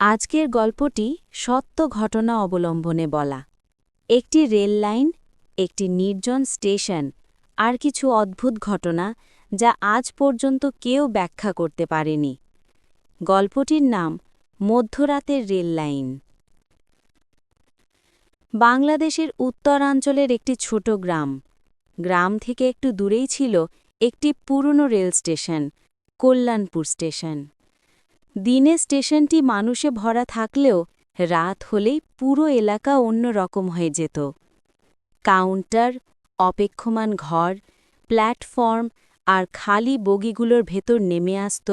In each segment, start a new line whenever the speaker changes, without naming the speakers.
আজকের গল্পটি সত্য ঘটনা অবলম্বনে বলা। একটি রেল লাইন, একটি নির্জন স্টেশন, আর কিছু অদ্ভুত ঘটনা যা আজ পর্যন্ত কেউ ব্যাখ্যা করতে পারেনি। গল্পটির নাম, মধ্যরাতের রেল লাইন। বাংলাদেশের উত্তরাঞ্চলের একটি ছোট গ্রাম। গ্রাম থেকে একটু দূরেই ছিল একটি পুরনো রেল স্টেশন, কল্যাণপুর স্টেশন। দিনে স্টেশনটি মানুষে ভরা থাকলেও রাত হলেই পুরো এলাকা অন্য রকম হয়ে যেত। কাউন্টার, অপেক্ষমান ঘর, প্ল্যাটফর্ম আর খালি বগিগুলোর ভেতর নেমে আসত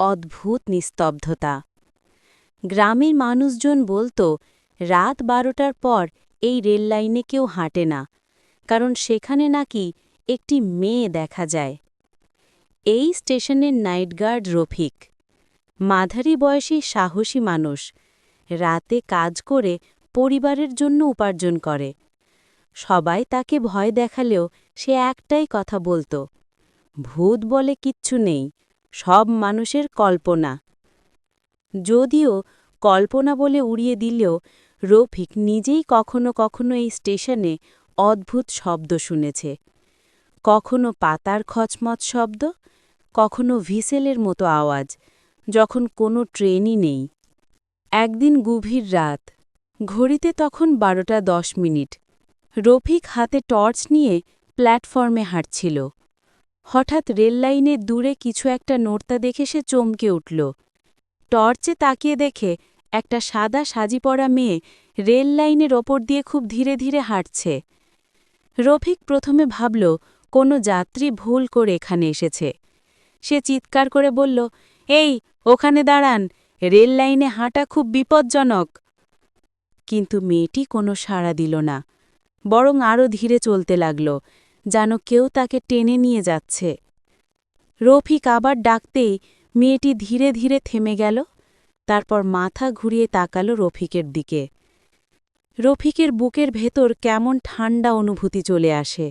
অদ্ভুত নিস্তব্ধতা। গ্রামের মানুষজন বলতো, রাত বারোটার পর এই রেল লাইনে কেউ হাঁটে না, কারণ সেখানে নাকি একটি মেয়ে দেখা যায়। এই স্টেশনের নাইট গার্ড রফিক। মাঝারি বয়সী সাহসী মানুষ। রাতে কাজ করে পরিবারের জন্য উপার্জন করে। সবাই তাকে ভয় দেখালেও সে একটাই কথা বলতো, ভূত বলে কিচ্ছু নেই, সব মানুষের কল্পনা। যদিও কল্পনা বলে উড়িয়ে দিলেও রফিক নিজেই কখনো কখনো এই স্টেশনে অদ্ভুত শব্দ শুনেছে। কখনো পাতার খচমচ শব্দ, কখনো ভিসেলের মতো আওয়াজ যখন কোনো ট্রেনই নেই। একদিন গভীর রাত। ঘড়িতে তখন বারোটা দশ মিনিট। রফিক হাতে টর্চ নিয়ে প্ল্যাটফর্মে হাঁটছিল। হঠাৎ রেললাইনে দূরে কিছু একটা নড়তা দেখে সে চমকে উঠল। টর্চে তাকিয়ে দেখে একটা সাদা সাজি পড়া মেয়ে রেল লাইনের ওপর দিয়ে খুব ধীরে ধীরে হাঁটছে। রফিক প্রথমে ভাবল, কোনো যাত্রী ভুল করে এখানে এসেছে। সে চিৎকার করে বলল, এই ওখানে দাঁড়ান, রেল লাইনে হাঁটা খুব বিপজ্জনক। কিন্তু মেয়েটি কোনো সাড়া দিল না, বরং আরও ধীরে চলতে লাগল, যেন কেউ তাকে টেনে নিয়ে যাচ্ছে। রফিক আবার ডাকতেই মেয়েটি ধীরে ধীরে থেমে গেল, তারপর মাথা ঘুরিয়ে তাকালো রফিকের দিকে। রফিকের বুকের ভেতর কেমন ঠান্ডা অনুভূতি চলে আসে।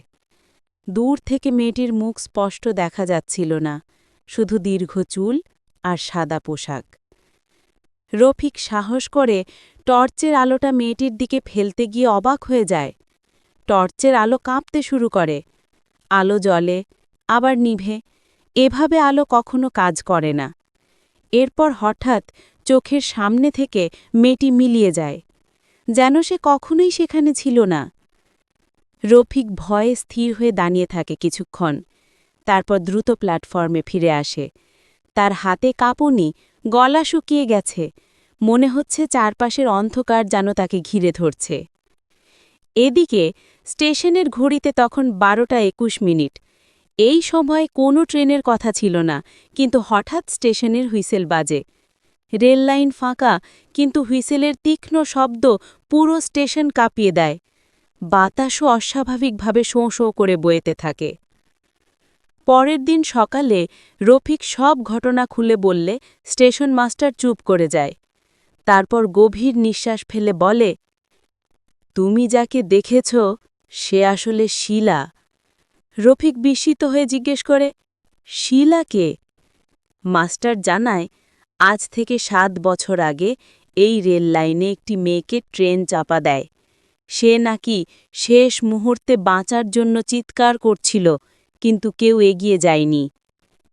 দূর থেকে মেয়েটির মুখ স্পষ্ট দেখা যাচ্ছিল না, শুধু দীর্ঘ চুল আর সাদা পোশাক। রফিক সাহস করে টর্চের আলোটা মেয়েটির দিকে ফেলতে গিয়ে অবাক হয়ে যায়। টর্চের আলো কাঁপতে শুরু করে। আলো জ্বলে, আবার নিভে। এভাবে আলো কখনো কাজ করে না। এরপর হঠাৎ চোখের সামনে থেকে মেয়েটি মিলিয়ে যায়। যেন সে কখনোই সেখানে ছিল না। রফিক ভয়ে স্থির হয়ে দাঁড়িয়ে থাকে কিছুক্ষণ। তারপর দ্রুত প্ল্যাটফর্মে ফিরে আসে। তার হাতে কাঁপুনি, গলা শুকিয়ে গেছে। মনে হচ্ছে চারপাশের অন্ধকার যেন তাকে ঘিরে ধরছে। এদিকে, স্টেশনের ঘড়িতে তখন বারোটা একুশ মিনিট। এই সময় কোনো ট্রেনের কথা ছিল না, কিন্তু হঠাৎ স্টেশনের হুইসেল বাজে। রেল লাইন ফাঁকা, কিন্তু হুইসেলের তীক্ষ্ণ শব্দ পুরো স্টেশন কাঁপিয়ে দেয়। বাতাসও অস্বাভাবিকভাবে শোঁ শোঁ করে বয়েতে থাকে। পরের দিন সকালে রফিক সব ঘটনা খুলে বললে, স্টেশন মাস্টার চুপ করে যায়। তারপর গভীর নিঃশ্বাস ফেলে বলে, তুমি যাকে দেখেছ, সে আসলে শিলা। রফিক বিস্মিত হয়ে জিজ্ঞেস করে শিলাকে মাস্টার জানায়, আজ থেকে সাত বছর আগে এই রেল লাইনে একটি মেয়েকে ট্রেন চাপা দেয়। সে নাকি শেষ মুহূর্তে বাঁচার জন্য চিৎকার করছিল। কিন্তু কেউ এগিয়ে যায়নি।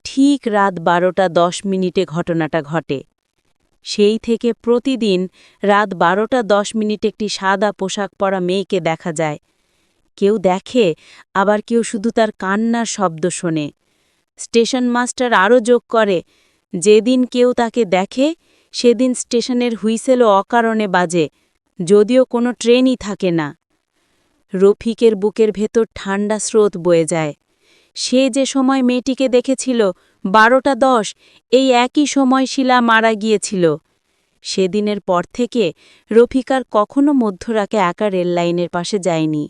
ঠিক রাত বারোটা দশ মিনিটে ঘটনাটা ঘটে। সেই থেকে প্রতিদিন রাত বারোটা দশ মিনিট একটি সাদা পোশাক পরা মেয়েকে দেখা যায়। কেউ দেখে, আবার কেউ শুধু তার কান্নার শব্দ শোনে। স্টেশন মাস্টার আরও যোগ করে, যেদিন কেউ তাকে দেখে, সেদিন স্টেশনের হুইসেলও অকারণে বাজে, যদিও কোনো ট্রেনই থাকে না। রফিকের বুকের ভেতর ঠান্ডা স্রোত বয়ে যায়। সে যে সময় মেয়েটিকে দেখেছিল, বারোটা দশ, এই একই সময় শিলা মারা গিয়েছিল। সেদিনের পর থেকে রফিকার কখনো মধ্যরাকে একা রেললাইনের পাশে যায়নি।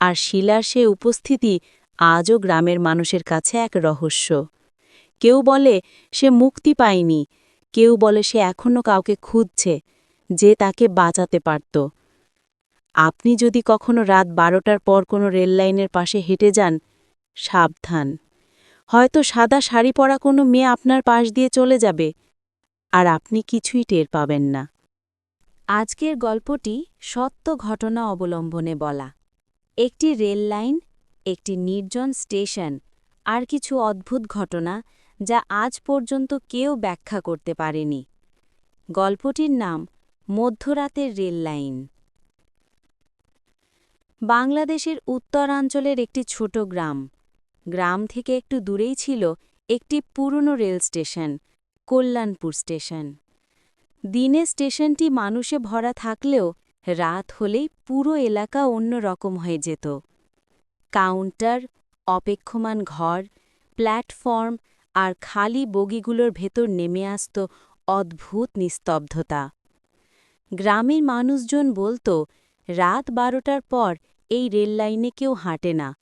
আর শিলার সে উপস্থিতি আজও গ্রামের মানুষের কাছে এক রহস্য। কেউ বলে সে মুক্তি পায়নি, কেউ বলে সে এখনও কাউকে খুঁজছে যে তাকে বাঁচাতে পারত। আপনি যদি কখনো রাত বারোটার পর কোনো রেললাইনের পাশে হেঁটে যান সাবধান। হয়তো সাদা শাড়ি পরা কোনো মেয়ে আপনার পাশ দিয়ে চলে যাবে, আর আপনি কিছুই টের পাবেন না। আজকের গল্পটি সত্য ঘটনা অবলম্বনে বলা। একটি রেল লাইন, একটি নির্জন স্টেশন, আর কিছু অদ্ভুত ঘটনা যা আজ পর্যন্ত কেউ ব্যাখ্যা করতে পারেনি। গল্পটির নাম, মধ্যরাতের রেল লাইন। বাংলাদেশের উত্তরাঞ্চলের একটি ছোট গ্রাম। গ্রাম থেকে একটু দূরেই ছিল একটি পুরনো রেল স্টেশন, কল্যাণপুর স্টেশন। দিনে স্টেশনটি মানুষে ভরা থাকলেও রাত হলেই পুরো এলাকা অন্য রকম হয়ে যেত। কাউন্টার, অপেক্ষমান ঘর, প্ল্যাটফর্ম আর খালি বগিগুলোর ভেতর নেমে আসত অদ্ভুত নিস্তব্ধতা। গ্রামের মানুষজন বলতো, রাত বারোটার পর এই রেল লাইনে কেউ হাঁটে না।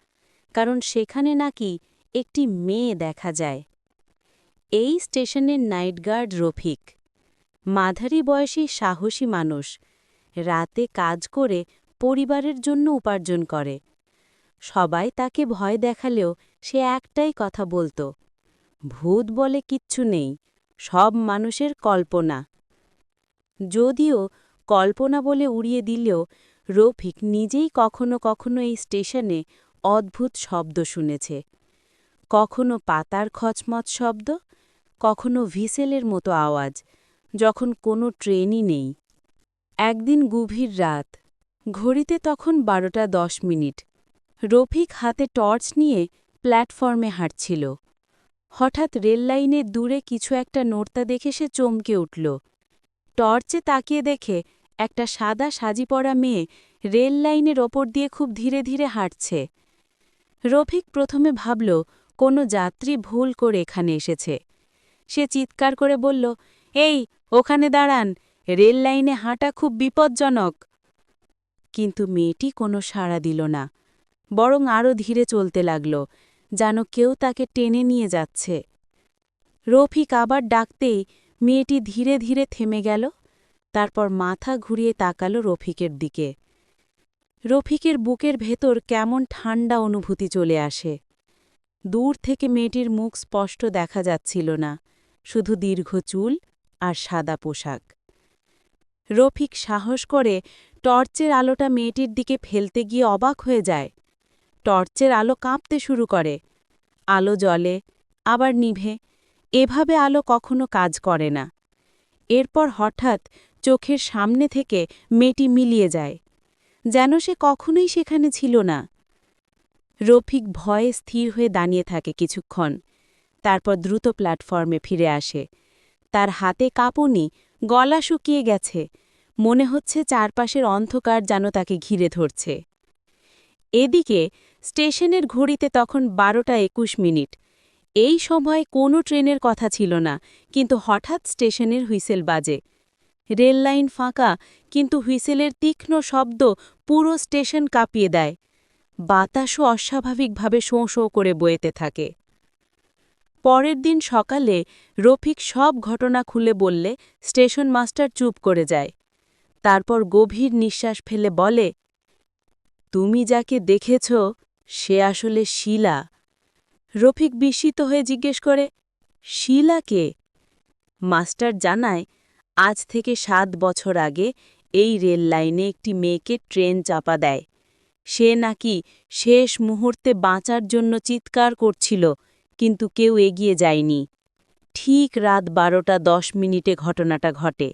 কারণ সেখানে নাকি একটি মেয়ে দেখা যায়। এই স্টেশনের নাইট গার্ড রফিক। মাঝারি বয়সী সাহসী মানুষ। রাতে কাজ করে পরিবারের জন্য উপার্জন করে। সবাই তাকে ভয় দেখালেও সে একটাই কথা বলতো, ভূত বলে কিচ্ছু নেই, সব মানুষের কল্পনা। যদিও কল্পনা বলে উড়িয়ে দিলেও রফিক নিজেই কখনো কখনো এই স্টেশনে অদ্ভুত শব্দ শুনেছে। কখনো পাতার খচমচ শব্দ, কখনো ভিসেলের মতো আওয়াজ, যখন কোনো ট্রেনই নেই। একদিন গভীর রাত, ঘড়িতে তখন বারোটা দশ মিনিট। রফিক হাতে টর্চ নিয়ে প্ল্যাটফর্মে হাঁটছিল। হঠাৎ রেললাইনে দূরে কিছু একটা নড়তা দেখে সে চমকে উঠল। টর্চে তাকিয়ে দেখে একটা সাদা সাজি পড়া মেয়ে রেল লাইনের ওপর দিয়ে খুব ধীরে ধীরে হাঁটছে। রফিক প্রথমে ভাবল, কোনো যাত্রী ভুল করে এখানে এসেছে। সে চিৎকার করে বলল, এই, ওখানে দাঁড়ান, রেল লাইনে হাঁটা খুব বিপজ্জনক। কিন্তু মেয়েটি কোনো সাড়া দিল না, বরং আরও ধীরে চলতে লাগল, যেন কেউ তাকে টেনে নিয়ে যাচ্ছে। রফিক আবার ডাকতেই মেয়েটি ধীরে ধীরে থেমে গেল, তারপর মাথা ঘুরিয়ে তাকালো রফিকের দিকে। রফিকের বুকের ভেতর কেমন ঠান্ডা অনুভূতি চলে আসে। দূর থেকে মেয়েটির মুখ স্পষ্ট দেখা যাচ্ছিল না, শুধু দীর্ঘ চুল আর সাদা পোশাক। রফিক সাহস করে টর্চের আলোটা মেয়েটির দিকে ফেলতে গিয়ে অবাক হয়ে যায়। টর্চের আলো কাঁপতে শুরু করে। আলো জ্বলে, আবার নিভে। এভাবে আলো কখনো কাজ করে না। এরপর হঠাৎ চোখের সামনে থেকে মেয়েটি মিলিয়ে যায়। যেন সে কখনোই সেখানে ছিল না। রফিক ভয়ে স্থির হয়ে দাঁড়িয়ে থাকে কিছুক্ষণ, তারপর দ্রুত প্ল্যাটফর্মে ফিরে আসে। তার হাতে কাঁপুনি, গলা শুকিয়ে গেছে। মনে হচ্ছে চারপাশের অন্ধকার যেন তাকে ঘিরে ধরছে। এদিকে স্টেশনের ঘড়িতে তখন বারোটা একুশ মিনিট। এই সময় কোনো ট্রেনের কথা ছিল না, কিন্তু হঠাৎ স্টেশনের হুইসেল বাজে। রেল লাইন ফাঁকা, কিন্তু হুইসেলের তীক্ষ্ণ শব্দ পুরো স্টেশন কাঁপিয়ে দেয়। বাতাসও অস্বাভাবিকভাবে শোঁ শোঁ করে বয়েতে থাকে। পরের দিন সকালে রফিক সব ঘটনা খুলে বললে স্টেশন মাস্টার চুপ করে যায়। তারপর গভীর নিঃশ্বাস ফেলে বলে, তুমি যাকে দেখেছ, সে আসলে শিলা। রফিক বিস্মিত হয়ে জিজ্ঞেস করে শিলাকে মাস্টার জানায় আজ থেকে সাত বছর আগে এই রেল লাইনে একটি মেয়েকে ট্রেন চাপা দেয়। সে নাকি শেষ মুহূর্তে বাঁচার জন্য চিৎকার করছিল, কিন্তু কেউ এগিয়ে যায়নি। ঠিক রাত বারোটা দশ মিনিটে ঘটনাটা ঘটে।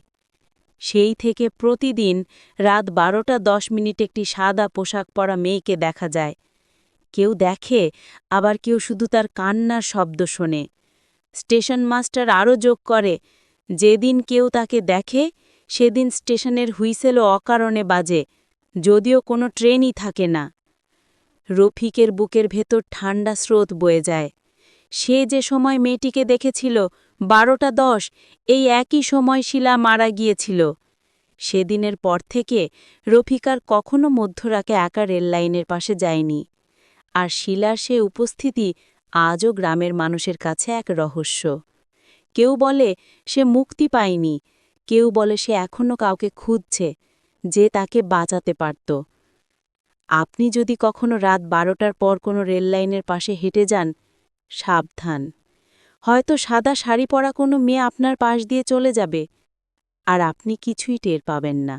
সেই থেকে প্রতিদিন রাত বারোটা দশ মিনিট একটি সাদা পোশাক পরা মেয়েকে দেখা যায়। কেউ দেখে, আবার কেউ শুধু তার কান্নার শব্দ শোনে। স্টেশন মাস্টার আরও যোগ করে যেদিন কেউ তাকে দেখে, সেদিন স্টেশনের হুইসেলও অকারণে বাজে, যদিও কোনো ট্রেনই থাকে না। রফিকের বুকের ভেতর ঠান্ডা স্রোত বয়ে যায়। সে যে সময় মেয়েটিকে দেখেছিল, বারোটা দশ, এই একই সময় শিলা মারা গিয়েছিল। সেদিনের পর থেকে রফিকার কখনো মধ্যরাকে একা রেললাইনের পাশে যায়নি। আর শিলার সে উপস্থিতি আজও গ্রামের মানুষের কাছে এক রহস্য। কেউ বলে সে মুক্তি পায়নি, কেউ বলে সে এখনও কাউকে খুঁজছে যে তাকে বাঁচাতে পারত। আপনি যদি কখনো রাত বারোটার পর কোনো রেললাইনের পাশে হেঁটে যান, সাবধান। হয়তো সাদা শাড়ি পরা কোনো মেয়ে আপনার পাশ দিয়ে চলে যাবে, আর আপনি কিছুই টের পাবেন না।